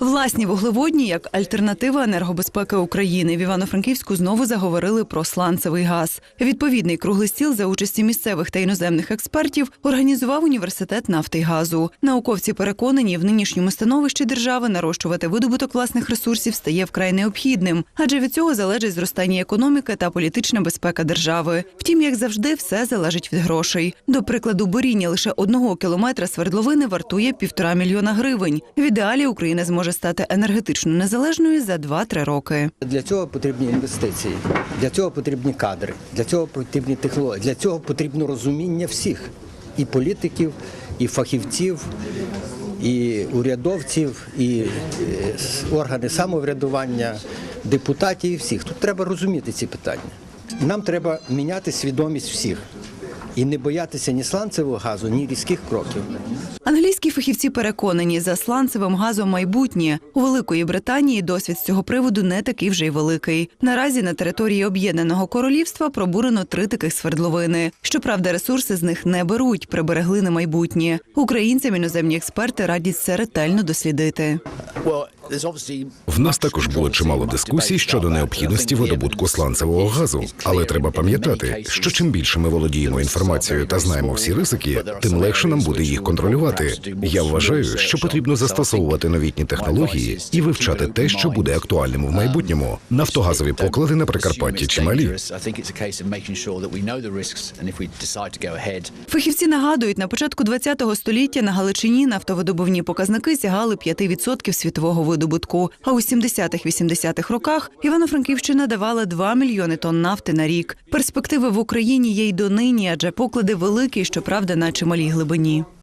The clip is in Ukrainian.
Власні вуглеводні як альтернатива енергобезпеки України в Івано-Франківську знову заговорили про сланцевий газ. Відповідний круглий стіл за участі місцевих та іноземних експертів організував університет нафти й газу. Науковці переконані, в нинішньому становищі держави нарощувати видобуток власних ресурсів стає вкрай необхідним, адже від цього залежить зростання економіки та політична безпека держави. Втім, як завжди, все залежить від грошей. До прикладу, буріння лише одного кілометра свердловини вартує півтора мільйона гривень. В ідеалі Україна зможе стати енергетично незалежною за 2-3 роки. Для цього потрібні інвестиції, для цього потрібні кадри, для цього потрібні технології, для цього потрібно розуміння всіх і політиків, і фахівців, і урядовців, і е, органи самоврядування, депутатів і всіх. Тут треба розуміти ці питання. Нам треба міняти свідомість всіх і не боятися ні сланцевого газу, ні різких кроків. Англійські фахівці переконані, за сланцевим газом майбутнє у Великої Британії досвід з цього приводу не такий вже й великий. Наразі на території Об'єднаного Королівства пробурено три таких свердловини. Щоправда, ресурси з них не беруть, приберегли на майбутнє. Українцям іноземні експерти радять це ретельно дослідити. В нас також було чимало дискусій щодо необхідності видобутку сланцевого газу, але треба пам'ятати, що чим більше ми володіємо інформацією та знаємо всі ризики, тим легше нам буде їх контролювати. Я вважаю, що потрібно застосовувати новітні технології і вивчати те, що буде актуальним в майбутньому. Нафтогазові поклади на Прикарпатті чималі. Фахівці нагадують, на початку ХХ століття на Галичині нафтовидобувні показники сягали 5% світового видобутку. А у 70-80-х роках Івано-Франківщина давала 2 мільйони тонн нафти на рік. Перспективи в Україні є й донині, адже поклади великі, щоправда, на чималій глибині.